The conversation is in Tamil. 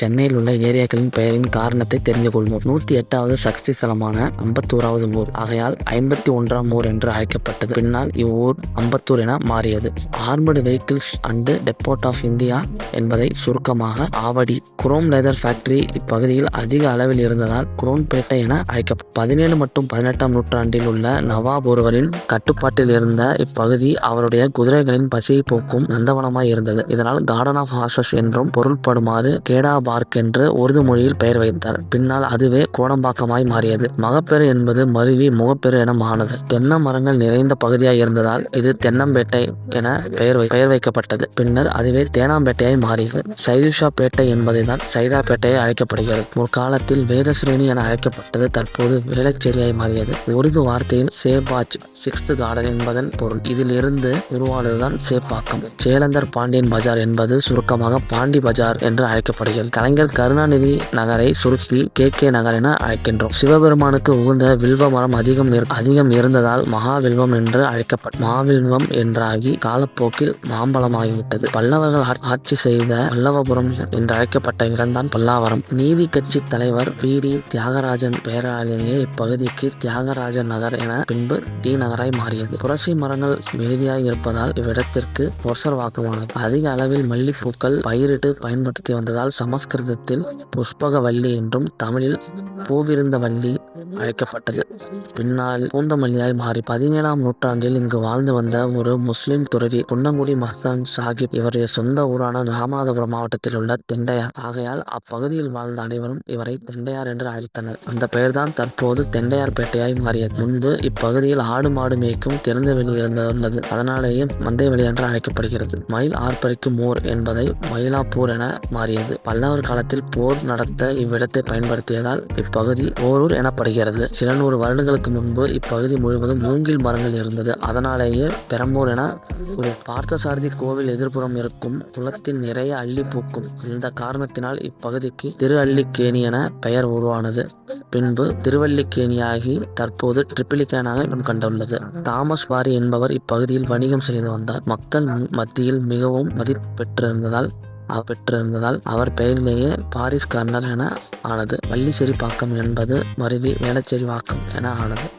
சென்னையில் உள்ள ஏரியாக்களின் பெயரின் காரணத்தை தெரிந்து கொள்வோம் நூற்றி எட்டாவது சக்தி ஸ்தலமான அம்பத்தூராவது ஊர். ஆகையால் ஐம்பத்தி ஒன்றாம் ஊர் என்று அழைக்கப்பட்டது. பின்னால் இவ்வூர் அம்பத்தூர் என மாறியது. Armoured vehicles and depot of India என்பதை சுருக்கமாக ஆவடி குரோம் லெதர் ஃபேக்டரி இப்பகுதியில் அதிக அளவில் இருந்ததால் குரோன்பேட்டை என அழைக்கப்பட்டது பதினேழு மற்றும் பதினெட்டாம் நூற்றாண்டில் உள்ள நவாப் ஒருவரின் கட்டுப்பாட்டில் இருந்த இப்பகுதி அவருடைய குதிரைகளின் பசியை போக்கும் நந்தவனமாய் இருந்தது. இதனால் கார்டன் ஆஃப் ஹார்சஸ் என்றும் பொருள்படுமாறு கேடா பார்க் என்று உருது மொழியில் பெயர் வைத்தார். பின்னால் அதுவே கோடம்பாக்கமாய் மாறியது. மகப்பேறு என்பது மருவி முகப்பேறு என மானது தென்னை மரங்கள் நிறைந்த பகுதியாய் இருந்ததால் இது தென்னம்பேட்டை என பெயர் பெயர் வைக்கப்பட்டது. பின்னர் அதுவே தேனாம்பேட்டையாய் மாறியது. சைதுஷா பேட்டை என்பதைதான் சைதாப்பேட்டையை அழைக்கப்படுகிறது. முற்காலத்தில் வேதஸ்ரேணி என அழைக்கப்பட்டது தற்போது வேளச்சேரியாய் மாறியது. உருது வார்த்தையில் சேபாஜ் சிக்ஸ்த் கார்டன் என்பதன் பொருள். இதில் இருந்து உருவானதுதான் சேப்பாக்கம். சேலந்தர் பாண்டியன் பஜார் என்பது சுருக்கமாக பாண்டி பஜார் என்று அழைக்கப்படுகிறது. கலைஞர் கருணாநிதி நகரை சுருக்கி கே கே நகர் என அழைக்கின்றோம். சிவபெருமானுக்கு உகந்த வில்வ மரம் அதிகம் இரு- அதிகம் இருந்ததால் மகாவில்வம் என்று அழைக்கப்பட்ட மாவில்வம் என்றாகி காலப்போக்கில் மாம்பழமாகிவிட்டது. பல்லவர்கள் ஆட்சி செய்த பல்லவபுரம் என்று அழைக்கப்பட்ட இடம்தான் பல்லாவரம். நீதி கட்சி தலைவர் பி. டி. தியாகராஜன் பெயராலேயே இப்பகுதிக்கு தியாகராஜன் நகர் என பின்பு டி நகராய் மாறியது. புரசை மரங்கள் மிகுதியாக இருப்பதால் இவ்விடத்திற்கு வாக்கமானது அதிக அளவில் மல்லிப்பூக்கள் பயிரிட்டு பயன்படுத்தி வந்ததால் சமஸ் சமஸ்கிருதத்தில் புஷ்பகவல்லி என்றும் தமிழில் பூவிருந்தவல்லி அழைக்கப்பட்டது. பின்னால் பூந்தமல்லியாய் மாறி பதினேழாம் நூற்றாண்டில் இங்கு வாழ்ந்து வந்த ஒரு முஸ்லிம் துறவி குன்னங்குடி மஸ்தான் சாஹிப் இவருடைய சொந்த ஊரான ராமநாதபுரம் மாவட்டத்தில் உள்ள தெண்டையார். ஆகையால் அப்பகுதியில் வாழ்ந்த அனைவரும் இவரை தெண்டையார் என்று அழைத்தனர். அந்த பெயர்தான் தற்போது தெண்டையார்பேட்டையாய் மாறியது. முன்பு இப்பகுதியில் ஆடு மாடு மேய்க்கும் திறந்த வெளி இருந்துள்ளது அதனாலேயே மந்தை வெளி என்று அழைக்கப்படுகிறது. மயில் ஆர்ப்பரிக்கும் ஊர் என்பதை மயிலாப்பூர் என மாறியது. பல்லவர் காலத்தில் போர் நடத்த இவ்விடத்தை பயன்படுத்தியதால் இப்பகுதி ஓரூர் எனப்படுகிறது. சில நூறு வருடங்களுக்கு முன்பு இப்பகுதி முழுவதும் மூங்கில் மரங்கள் இருந்தது. அதனாலேயே பெரம்பூர் என ஒரு பார்த்தசாரதி கோவில் எதிர்ப்புறம் இருக்கும் குளத்தில் நிறைய அள்ளி பூக்கும். இந்த காரணத்தினால் இப்பகுதிக்கு திரு அள்ளிக்கேணி என பெயர் உருவானது. பின்பு திருவல்லிக்கேணியாகி தற்போது ட்ரிபிளிகேனாக இடம் கண்டுள்ளது. தாமஸ் வாரி என்பவர் இப்பகுதியில் வணிகம் செய்து வந்தார். மக்கள் மத்தியில் மிகவும் மதிப்பு பெற்றிருந்ததால் பெற்றிருந்ததால் அவர் பெயரிலேயே பாரிஸ் கர்னல் என ஆனது. வள்ளிசெரிப்பாக்கம் என்பது மருவி வேளச்சேரி வாக்கம் என ஆனது.